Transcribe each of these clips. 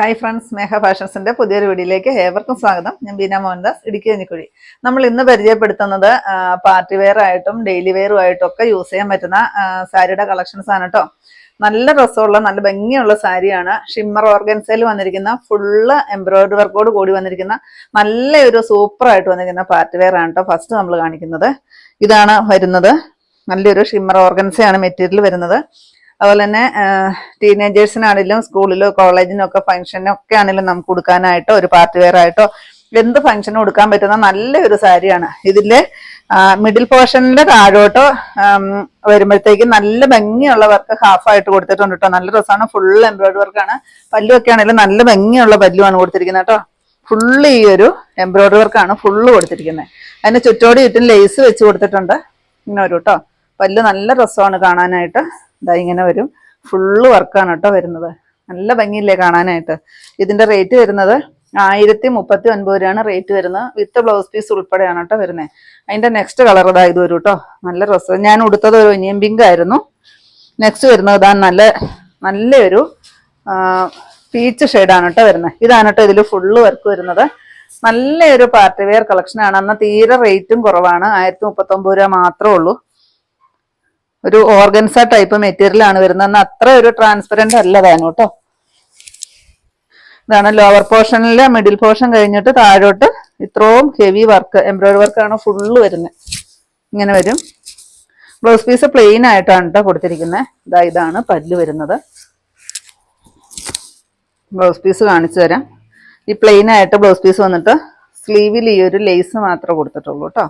Hi friends മേഘ ഫാഷൻസിന്റെ പുതിയൊരു വീഡിയോയിലേക്ക് ഏവർക്കും സ്വാഗതം. ഞാൻ ബീന മോഹൻദാസ് ഇടുക്കി കഞ്ഞിക്കുഴി. നമ്മൾ ഇന്ന് പരിചയപ്പെടുത്തുന്നത് പാർട്ടി വെയർ ആയിട്ടും ഡെയിലി വെയറും ആയിട്ടും ഒക്കെ യൂസ് ചെയ്യാൻ പറ്റുന്ന സാരിയുടെ കളക്ഷൻസ് ആണ് കേട്ടോ നല്ല രസമുള്ള നല്ല ഭംഗിയുള്ള സാരിയാണ്. ഷിമ്മർ ഓർഗൻസയിൽ വന്നിരിക്കുന്ന ഫുള്ള് എംബ്രോയിഡറി വർക്കോട് കൂടി വന്നിരിക്കുന്ന നല്ലൊരു സൂപ്പർ ആയിട്ട് വന്നിരിക്കുന്ന പാർട്ടി വെയർ ആണ് കേട്ടോ ഫസ്റ്റ് നമ്മൾ കാണിക്കുന്നത്. ഇതാണ് വരുന്നത്. നല്ലൊരു ഷിമ്മർ ഓർഗൻസയാണ് മെറ്റീരിയൽ വരുന്നത്. അതുപോലെ തന്നെ ടീനേജേഴ്സിനാണെങ്കിലും സ്കൂളിലോ കോളേജിനോ ഒക്കെ ഫംഗ്ഷനൊക്കെ ആണെങ്കിലും നമുക്ക് കൊടുക്കാനായിട്ടോ ഒരു പാർട്ടി വെയർ ആയിട്ടോ എന്ത് ഫംഗ്ഷനും കൊടുക്കാൻ പറ്റുന്ന നല്ലൊരു സാരിയാണ്. ഇതിന്റെ മിഡിൽ പോർഷനിലെ താഴോട്ടോ വരുമ്പോഴത്തേക്ക് നല്ല ഭംഗിയുള്ള വർക്ക് ഹാഫ് ആയിട്ട് കൊടുത്തിട്ടുണ്ട് കേട്ടോ നല്ല രസമാണ് ഫുൾ എംബ്രോയിഡറി വർക്കാണ് പല്ലുമൊക്കെ ആണെങ്കിലും നല്ല ഭംഗിയുള്ള പല്ലുമാണ് കൊടുത്തിരിക്കുന്നത് കേട്ടോ ഫുള്ള് ഈ ഒരു എംബ്രോയിഡറി വർക്കാണ് ഫുള്ള് കൊടുത്തിരിക്കുന്നത്. അതിന് ചുറ്റോടി ചുറ്റും ലേസ് വെച്ച് കൊടുത്തിട്ടുണ്ട്. ഇങ്ങനെ ഒരു കേട്ടോ പല്ല് നല്ല രസമാണ് കാണാനായിട്ട്. ഇതാ ഇങ്ങനെ വരും. ഫുള്ള് വർക്കാണ് കേട്ടോ വരുന്നത്. നല്ല ഭംഗിയില്ലേ കാണാനായിട്ട്. ഇതിന്റെ റേറ്റ് വരുന്നത് ആയിരത്തി മുപ്പത്തി ഒൻപത് രൂപയാണ് റേറ്റ് വരുന്നത്. വിത്ത് ബ്ലൗസ് പീസ് ഉൾപ്പെടെയാണ് കേട്ടോ വരുന്നത് അതിന്റെ നെക്സ്റ്റ് കളർ ഇതാ ഇത് വരും കേട്ടോ. നല്ല ഡ്രസ്സ് ഞാൻ ഉടുത്തത് ഒരു ഒനിയൻ പിങ്ക് ആയിരുന്നു. നെക്സ്റ്റ് വരുന്നത് ഇതാ നല്ല നല്ലൊരു പീച്ച് ഷെയ്ഡാണ് കേട്ടോ വരുന്നത് ഇതാണ് കേട്ടോ ഇതിൽ ഫുള്ള് വർക്ക് വരുന്നത്. നല്ലൊരു പാർട്ടി വെയർ കളക്ഷൻ ആണ്. അന്ന് തീരെ റേറ്റും കുറവാണ്. ആയിരത്തി മുപ്പത്തി ഒമ്പത് രൂപ മാത്രമേ ഉള്ളൂ. ഒരു ഓർഗൻസ ടൈപ്പ് മെറ്റീരിയൽ ആണ് വരുന്നത്. അത്ര ഒരു ട്രാൻസ്പെറന്റ് അല്ല താനും കേട്ടോ ഇതാണ് ലോവർ പോർഷനിലെ മിഡിൽ പോർഷൻ കഴിഞ്ഞിട്ട് താഴോട്ട് ഇത്രയും ഹെവി വർക്ക് എംബ്രോയിഡറി വർക്കാണ് ഫുള്ള് വരുന്നത്. ഇങ്ങനെ വരും. ബ്ലൗസ് പീസ് പ്ലെയിൻ ആയിട്ടാണ് കേട്ടോ കൊടുത്തിരിക്കുന്നത് ഇതാ ഇതാണ് പല്ല് വരുന്നത്. ബ്ലൗസ് പീസ് കാണിച്ചു തരാം. ഈ പ്ലെയിൻ ആയിട്ട് ബ്ലൗസ് പീസ് വന്നിട്ട് സ്ലീവിൽ ഈ ഒരു ലേസ് മാത്രമേ കൊടുത്തിട്ടുള്ളൂ കേട്ടോ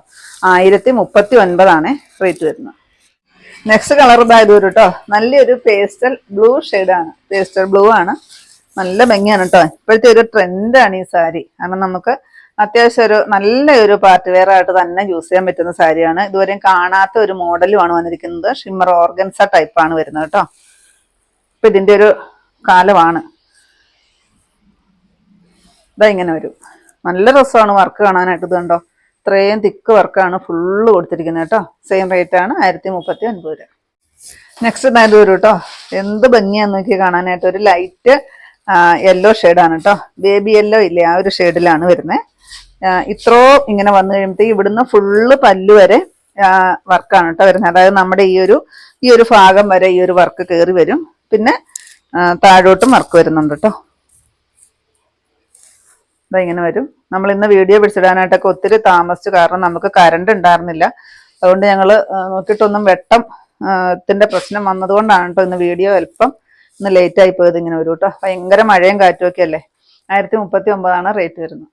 ആയിരത്തി മുപ്പത്തി ഒൻപതാണ് റേറ്റ് വരുന്നത്. നെക്സ്റ്റ് കളർ ഇതായത് വരും കേട്ടോ നല്ലൊരു പേസ്റ്റൽ ബ്ലൂ ആണ്. പേസ്റ്റൽ ബ്ലൂ ആണ്. നല്ല ഭംഗിയാണ് കേട്ടോ ഇപ്പോഴത്തെ ഒരു ട്രെൻഡാണ് ഈ സാരി കാരണം നമുക്ക് അത്യാവശ്യം ഒരു നല്ലൊരു പാർട്ടി വെയർ ആയിട്ട് തന്നെ യൂസ് ചെയ്യാൻ പറ്റുന്ന സാരിയാണ് ഇതുവരെയും കാണാത്ത ഒരു മോഡലുമാണ് വന്നിരിക്കുന്നത്. ഷിമ്മർ ഓർഗൻസ ടൈപ്പാണ് വരുന്നത് കേട്ടോ ഇപ്പൊ ഇതിന്റെ ഒരു കാലമാണ്. ഇതാ ഇങ്ങനെ വരും. നല്ല രസമാണ് വർക്ക് കാണാനായിട്ട്. ഇത് കണ്ടോ? ഇത്രയും തിക്ക് വർക്കാണ് ഫുള്ള് കൊടുത്തിരിക്കുന്നത് കേട്ടോ. സെയിം റേറ്റ് ആണ് ആയിരത്തി മുപ്പത്തി ഒൻപത് രൂപ നെക്സ്റ്റ് വരും കേട്ടോ എന്ത് ഭംഗിയാന്ന് നോക്കി കാണാനായിട്ട്. ഒരു ലൈറ്റ് യെല്ലോ ഷെയ്ഡാണ് കേട്ടോ ബേബി യെല്ലോ ഇല്ലേ? ആ ഒരു ഷെയ്ഡിലാണ് വരുന്നത് ഇത്രോ ഇങ്ങനെ വന്നു കഴിയുമ്പോഴത്തേക്ക് ഇവിടുന്ന് ഫുള്ള് പല്ലു വരെ വർക്കാണ് കേട്ടോ വരുന്നത്. അതായത് നമ്മുടെ ഈ ഒരു ഈ ഒരു ഭാഗം വരെ ഈ ഒരു വർക്ക് കയറി വരും. പിന്നെ താഴോട്ടും വർക്ക് വരുന്നുണ്ട് കേട്ടോ ഇതാ ഇങ്ങനെ വരും. നമ്മൾ ഇന്ന് വീഡിയോ പിടിച്ചിടാനായിട്ടൊക്കെ ഒത്തിരി താമസിച്ചു. കാരണം നമുക്ക് കറണ്ട് ഉണ്ടായിരുന്നില്ല. അതുകൊണ്ട് ഞങ്ങൾ നോക്കിയിട്ടൊന്നും വെട്ടം ത്തിന്റെ പ്രശ്നം വന്നതുകൊണ്ടാണ് കേട്ടോ ഇന്ന് വീഡിയോ അല്പം ഇന്ന് ലേറ്റ് ആയി പോയത് ഇങ്ങനെ വരും കേട്ടോ ഭയങ്കര മഴയും കാറ്റും ഒക്കെ അല്ലേ? ആയിരത്തി മുപ്പത്തി ഒമ്പതാണ് റേറ്റ് വരുന്നത്.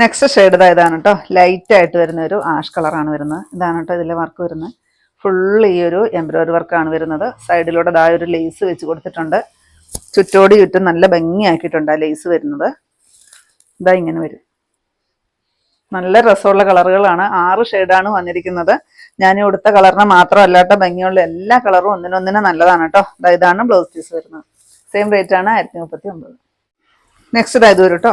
നെക്സ്റ്റ് ഷെയ്ഡ് ഇതാ ഇതാണ് കേട്ടോ ലൈറ്റ് ആയിട്ട് വരുന്ന ഒരു ആഷ് കളറാണ് വരുന്നത്. ഇതാണ് കേട്ടോ ഇതിലെ വർക്ക് വരുന്നത്. ഫുൾ ഈ ഒരു എംബ്രോയിഡറി വർക്കാണ് വരുന്നത്. സൈഡിലൂടെ ഇതായ ഒരു ലേസ് വെച്ച് കൊടുത്തിട്ടുണ്ട്. ചുറ്റോടി ചുറ്റും നല്ല ഭംഗിയാക്കിയിട്ടുണ്ട് ആ ലേസ് വരുന്നത്. ഇതാ ഇങ്ങനെ വരും. നല്ല രസമുള്ള കളറുകളാണ്. ആറ് ഷെയ്ഡാണ് വന്നിരിക്കുന്നത്. ഞാൻ കൊടുത്ത കളറിന് മാത്രം കേട്ടോ ഭംഗിയുള്ള എല്ലാ കളറും ഒന്നിനൊന്നിനും നല്ലതാണ് കേട്ടോ. ഇതാണ് ബ്ലൗസ് പീസ് വരുന്നത്. സെയിം റേറ്റ് ആണ് ആയിരത്തി മുപ്പത്തി ഒമ്പത് നെക്സ്റ്റ് ഇതായത് വരും കേട്ടോ.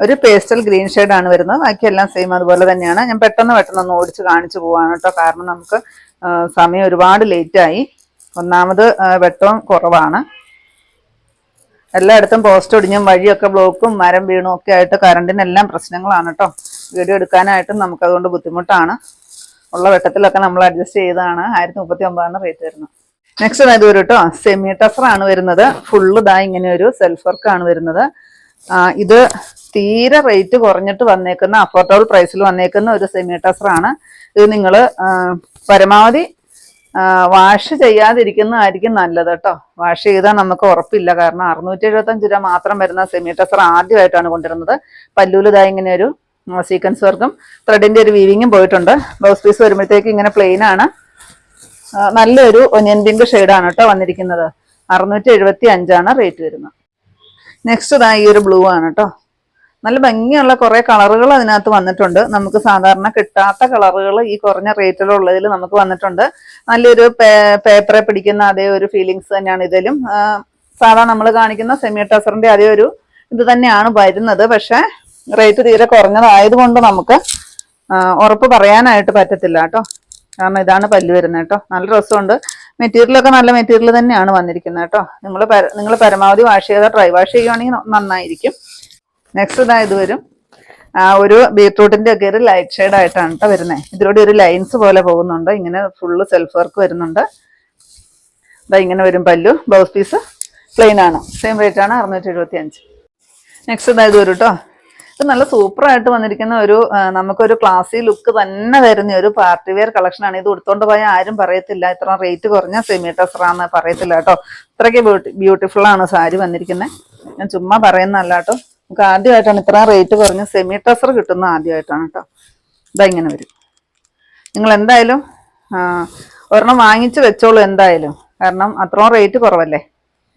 ഒരു പേസ്റ്റൽ ഗ്രീൻ ആണ് വരുന്നത്. ബാക്കിയെല്ലാം സെയിം അതുപോലെ തന്നെയാണ്. ഞാൻ പെട്ടെന്ന് പെട്ടെന്ന് ഒന്ന് ഓടിച്ച് കാണിച്ചു പോവാണ് കേട്ടോ. കാരണം നമുക്ക് സമയം ഒരുപാട് ലേറ്റായി ഒന്നാമത് വെട്ടവും കുറവാണ്. എല്ലായിടത്തും പോസ്റ്റ് ഒടിഞ്ഞും വഴിയൊക്കെ ബ്ലോക്കും മരം വീണും ഒക്കെ ആയിട്ട് കറണ്ടിനെല്ലാം പ്രശ്നങ്ങളാണ് കേട്ടോ വീഡിയോ എടുക്കാനായിട്ടും നമുക്ക് അതുകൊണ്ട് ബുദ്ധിമുട്ടാണ്. ഉള്ള വെട്ടത്തിലൊക്കെ നമ്മൾ അഡ്ജസ്റ്റ് ചെയ്താണ് ആയിരത്തി മുപ്പത്തി ഒമ്പതാണ് റേറ്റ് വരുന്നത് നെക്സ്റ്റ് ഇത് വരും കേട്ടോ സെമി ടസർ ആണ് വരുന്നത്. ഫുള്ള് ഇതാ ഇങ്ങനെ ഒരു സെൽഫ് വർക്ക് ആണ് വരുന്നത്. ഇത് തീരെ റേറ്റ് കുറഞ്ഞിട്ട് വന്നേക്കുന്ന അഫോർഡബിൾ പ്രൈസിൽ വന്നേക്കുന്ന ഒരു സെമി ടസർ ആണ്. ഇത് നിങ്ങൾ പരമാവധി വാഷ് ചെയ്യാതിരിക്കുന്നതായിരിക്കും നല്ലത് കേട്ടോ. വാഷ് ചെയ്താൽ നമുക്ക് ഉറപ്പില്ല. കാരണം അറുന്നൂറ്റി എഴുപത്തഞ്ച് രൂപ മാത്രം വരുന്ന സെമി ടെസർ ആദ്യമായിട്ടാണ് കൊണ്ടുവരുന്നത്. പല്ലൂൽ ഇതാ ഇങ്ങനെ ഒരു സീക്വൻസ് വർക്കും ത്രെഡിന്റെ ഒരു വീവിങ്ങും പോയിട്ടുണ്ട്. ബ്ലൗസ് പീസ് വരുമ്പോഴത്തേക്ക് ഇങ്ങനെ പ്ലെയിൻ ആണ്. നല്ലൊരു ഒനിയൻ പിങ്ക് ഷെയ്ഡാണ് കേട്ടോ വന്നിരിക്കുന്നത്. അറുന്നൂറ്റി എഴുപത്തി അഞ്ചാണ് റേറ്റ് വരുന്നത്. നെക്സ്റ്റ് ഇതാ ഈ ഒരു ബ്ലൂ ആണ് കേട്ടോ. നല്ല ഭംഗിയുള്ള കുറെ കളറുകൾ അതിനകത്ത് വന്നിട്ടുണ്ട്. നമുക്ക് സാധാരണ കിട്ടാത്ത കളറുകൾ ഈ കുറഞ്ഞ റേറ്റിലുള്ളതിൽ നമുക്ക് വന്നിട്ടുണ്ട്. നല്ലൊരു പേപ്പറെ പിടിക്കുന്ന അതേ ഒരു ഫീലിങ്സ് തന്നെയാണ് ഇതിലും. സാധാ സാധാരണ നമ്മൾ കാണിക്കുന്ന സെമി ടസറിന്റെ അതേ ഒരു ഇത് തന്നെയാണ് വരുന്നത്. പക്ഷെ റേറ്റ് തീരെ കുറഞ്ഞതായതുകൊണ്ട് നമുക്ക് ഉറപ്പ് പറയാനായിട്ട് പറ്റത്തില്ല കേട്ടോ. കാരണം ഇതാണ് പല്ല് വരുന്നത് കേട്ടോ. നല്ല രസമുണ്ട്. മെറ്റീരിയലൊക്കെ നല്ല മെറ്റീരിയൽ തന്നെയാണ് വന്നിരിക്കുന്നത് കേട്ടോ. നിങ്ങൾ നിങ്ങൾ പരമാവധി വാഷ് ചെയ്താൽ ഡ്രൈ വാഷ് ചെയ്യുകയാണെങ്കിൽ നന്നായിരിക്കും. നെക്സ്റ്റ് ഇതാ ഇത് വരും. ഒരു ബീട്രൂട്ടിന്റെ ഒക്കെ ഒരു ലൈറ്റ് ഷെയ്ഡ് ആയിട്ടാണ് കേട്ടോ വരുന്നത് ഇതിലൂടെ ഒരു ലൈൻസ് പോലെ പോകുന്നുണ്ട്. ഇങ്ങനെ ഫുള്ള് സെൽഫ് വർക്ക് വരുന്നുണ്ട്. ഇതാ ഇങ്ങനെ വരും പല്ലു. ബ്ലൗസ് പീസ് പ്ലെയിൻ ആണ്. സെയിം റേറ്റ് ആണ് അറുന്നൂറ്റി എഴുപത്തി അഞ്ച് നെക്സ്റ്റ് ഇതാ ഇത് വരും കേട്ടോ ഇത് നല്ല സൂപ്പർ ആയിട്ട് വന്നിരിക്കുന്ന ഒരു നമുക്കൊരു ക്ലാസി ലുക്ക് തന്നെ വരുന്ന ഒരു പാർട്ടി വെയർ കളക്ഷൻ ആണ്. ഇത് ഉടുത്തോണ്ട് പോയാൽ ആരും പറയത്തില്ല. ഇത്ര റേറ്റ് കുറഞ്ഞ സെമി ടെസറാന്ന് പറയത്തില്ല കേട്ടോ ഇത്രയ്ക്ക് ബ്യൂട്ടി ബ്യൂട്ടിഫുൾ ആണ് സാരി വന്നിരിക്കുന്നത് ഞാൻ ചുമ്മാ പറയുന്നല്ല കേട്ടോ നമുക്ക് ആദ്യമായിട്ടാണ് ഇത്രയും റേറ്റ് കുറഞ്ഞ സെമി ടസർ കിട്ടുന്ന ആദ്യമായിട്ടാണ് കേട്ടോ ഇതാ ഇങ്ങനെ വരും. നിങ്ങൾ എന്തായാലും ഒരെണ്ണം വാങ്ങിച്ച് വെച്ചോളൂ എന്തായാലും. കാരണം അത്രയും റേറ്റ് കുറവല്ലേ?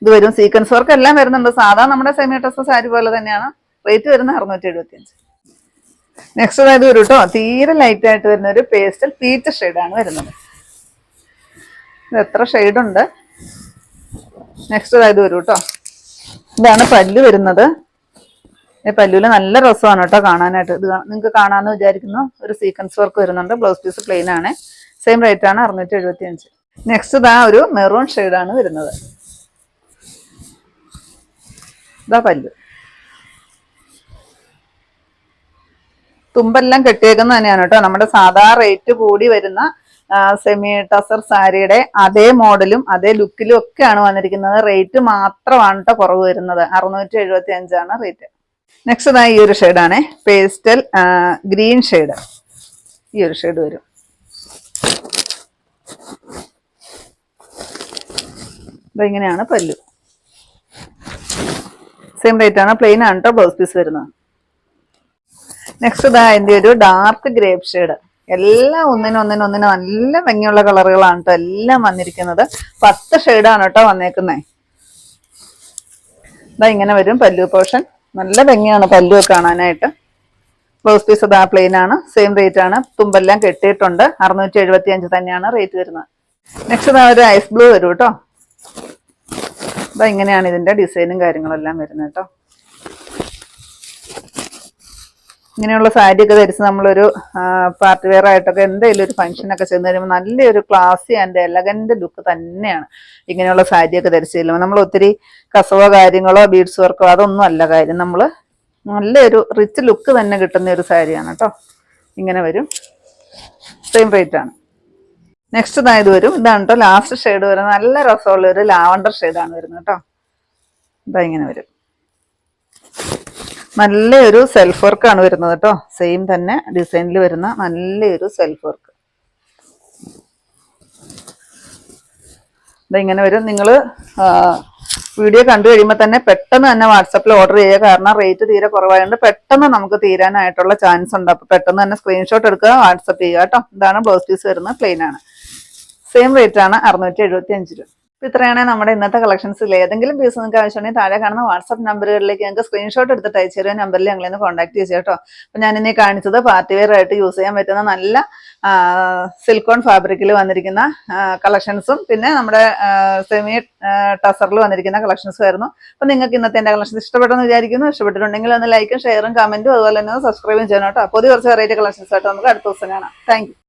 ഇത് വരും. സീക്വൻസ് വർക്ക് എല്ലാം വരുന്നുണ്ട്. സാധാരണ നമ്മുടെ സെമി ടസർ സാരി പോലെ തന്നെയാണ്. റേറ്റ് വരുന്നത് അറുന്നൂറ്റി എഴുപത്തി അഞ്ച് നെക്സ്റ്റ് അതായത് ഒരു കേട്ടോ തീരെ ലൈറ്റ് ആയിട്ട് വരുന്ന ഒരു പേസ്റ്റൽ പീച്ച് ആണ് വരുന്നത്. ഇത് എത്ര ഷെയ്ഡുണ്ട് നെക്സ്റ്റ് അതായത് വരും കേട്ടോ ഇതാണ് പല്ല് വരുന്നത്. പല്ലുവിൽ നല്ല രസമാണ് കേട്ടോ കാണാനായിട്ട്. ഇത് നിങ്ങൾക്ക് കാണാമെന്ന് വിചാരിക്കുന്നു. ഒരു സീക്വൻസ് വർക്ക് വരുന്നുണ്ട്. ബ്ലൗസ് പീസ് പ്ലെയിൻ ആണ്. സെയിം റേറ്റ് ആണ് അറുന്നൂറ്റി എഴുപത്തി അഞ്ച് നെക്സ്റ്റ് ഇതാ ഒരു മെറൂൺ ആണ് വരുന്നത്. ഇതാ പല്ലു. തുമ്പെല്ലാം കെട്ടിയേക്കുന്ന തന്നെയാണ് കേട്ടോ. നമ്മുടെ സാധാ റേറ്റ് കൂടി വരുന്ന സെമി ടസർ സാരിയുടെ അതേ മോഡലും അതേ ലുക്കിലും ഒക്കെയാണ് വന്നിരിക്കുന്നത്. റേറ്റ് മാത്രമാണ് കേട്ടോ കുറവ് വരുന്നത്. അറുന്നൂറ്റി എഴുപത്തി അഞ്ചാണ് റേറ്റ് നെക്സ്റ്റ് ഇതാ ഈ ഒരു ഷെയ്ഡാണ് പേസ്റ്റൽ ഗ്രീൻ ഷെയ്ഡ് ഈ ഒരു ഷെയ്ഡ് വരും. ഇതെങ്ങനെയാണ് പല്ലു. സെയിം റേറ്റ് ആണ്. പ്ലെയിൻ ആണ് കേട്ടോ ബ്ലൗസ് പീസ് വരുന്നത്. നെക്സ്റ്റ് ഇതാ എന്റെ ഒരു ഡാർക്ക് ഗ്രേപ്പ് ഷെയ്ഡ് എല്ലാം ഒന്നിനും ഒന്നിനും ഒന്നിനും നല്ല ഭംഗിയുള്ള കളറുകളാണ് കേട്ടോ എല്ലാം വന്നിരിക്കുന്നത്. പത്ത് ഷെയ്ഡാണ് കേട്ടോ വന്നേക്കുന്നേ. ഇതാ ഇങ്ങനെ വരും പല്ലു പോർഷൻ നല്ല ഭംഗിയാണ് പല്ലു കാണാനായിട്ട്. ബ്ലൗസ് പീസ് അതാ പ്ലെയിൻ ആണ്. സെയിം റേറ്റ് ആണ്. തുമ്പെല്ലാം കെട്ടിയിട്ടുണ്ട്. അറുന്നൂറ്റി എഴുപത്തി അഞ്ച് തന്നെയാണ് റേറ്റ് വരുന്നത്. നെക്സ്റ്റ് ഇതാ ഒരു ഐസ് ബ്ലൂ വരും കേട്ടോ അപ്പൊ ഇങ്ങനെയാണ് ഇതിന്റെ ഡിസൈനും കാര്യങ്ങളെല്ലാം വരുന്നത് കേട്ടോ ഇങ്ങനെയുള്ള സാരിയൊക്കെ ധരിച്ച് നമ്മളൊരു പാർട്ടി വെയർ ആയിട്ടൊക്കെ എന്തെങ്കിലും ഒരു ഫംഗ്ഷനൊക്കെ ചെന്ന് കഴിയുമ്പോൾ നല്ലൊരു ക്ലാസ്സി ആൻഡ് എലഗന്റ് ലുക്ക് തന്നെയാണ് ഇങ്ങനെയുള്ള സാരിയൊക്കെ ധരിച്ച് ചെല്ലുമ്പോൾ നമ്മൾ ഒത്തിരി കസവോ കാര്യങ്ങളോ ബീഡ്സ് വർക്കോ അതൊന്നും അല്ല കാര്യം. നമ്മൾ നല്ലൊരു റിച്ച് ലുക്ക് തന്നെ കിട്ടുന്ന ഒരു സാരിയാണ് കേട്ടോ ഇങ്ങനെ വരും. സെയിം റേറ്റ് ആണ്. നെക്സ്റ്റ് ഇതായത് വരും. ഇതാണ് കേട്ടോ ലാസ്റ്റ് ഷെയ്ഡ് വരുന്നത്. നല്ല രസമുള്ള ഒരു ലാവണ്ടർ ഷെയ്ഡാണ് വരുന്നത് കേട്ടോ ഇതാ ഇങ്ങനെ വരും. നല്ലൊരു സെൽഫ് വർക്കാണ് വരുന്നത് കേട്ടോ. സെയിം തന്നെ ഡിസൈനിൽ വരുന്ന നല്ലൊരു സെൽഫ് വർക്ക് ഇങ്ങനെ വരും. നിങ്ങൾ വീഡിയോ കണ്ടു കഴിയുമ്പോൾ തന്നെ പെട്ടെന്ന് തന്നെ വാട്സപ്പിൽ ഓർഡർ ചെയ്യുക. കാരണം റേറ്റ് തീരെ കുറവായതുകൊണ്ട് പെട്ടെന്ന് നമുക്ക് തീരാനായിട്ടുള്ള ചാൻസ് ഉണ്ട്. അപ്പോൾ പെട്ടെന്ന് തന്നെ സ്ക്രീൻഷോട്ട് എടുക്കുക വാട്സപ്പ് ചെയ്യുക കേട്ടോ. ഇതാണ് ബ്ലൗസ് പീസ് വരുന്നത് പ്ലെയിൻ ആണ്. സെയിം റേറ്റ് ആണ് അറുന്നൂറ്റി എഴുപത്തി അഞ്ച് രൂപ. ഇത്രയാണ് നമ്മുടെ ഇന്നത്തെ കളക്ഷൻസിൽ ഏതെങ്കിലും പീസ് നിങ്ങൾക്ക് ആവശ്യമുണ്ടെങ്കിൽ താഴെ കാണുന്ന വാട്സ്ആപ്പ് നമ്പറുകളിലേക്ക് ഞങ്ങൾക്ക് സ്ക്രീൻഷോട്ട് എടുത്തിട്ട് അയച്ചു തരുന്ന നമ്പറിൽ ഞങ്ങളെ ഒന്ന് കോൺടാക്ട് ചെയ്യുക കേട്ടോ അപ്പം ഇനി കാണിച്ചത് പാർട്ടി വെയർ ആയിട്ട് യൂസ് ചെയ്യാൻ പറ്റുന്ന നല്ല സിൽക്കോൺ ഫാബ്രിക്കിൽ വന്നിരിക്കുന്ന കളക്ഷൻസും പിന്നെ നമ്മുടെ സെമി ടസറിൽ വന്നിരിക്കുന്ന കളക്ഷൻസും ആയിരുന്നു. അപ്പം നിങ്ങൾക്ക് ഇന്നത്തെ എന്റെ കളക്ഷൻസ് ഇഷ്ടപ്പെട്ടെന്ന് വിചാരിക്കുന്നു. ഇഷ്ടപ്പെട്ടിട്ടുണ്ടെങ്കിൽ ഒന്ന് ലൈക്കും ഷെയറും കമന്റും അതുപോലെ തന്നെ സബ്സ്ക്രൈബും ചെയ്യണം കേട്ടോ. ഒരു കുറച്ച് വെറൈറ്റി കളക്ഷൻസ് ആയിട്ട് നമുക്ക് അടുത്ത ദിവസം കാണാം. താങ്ക്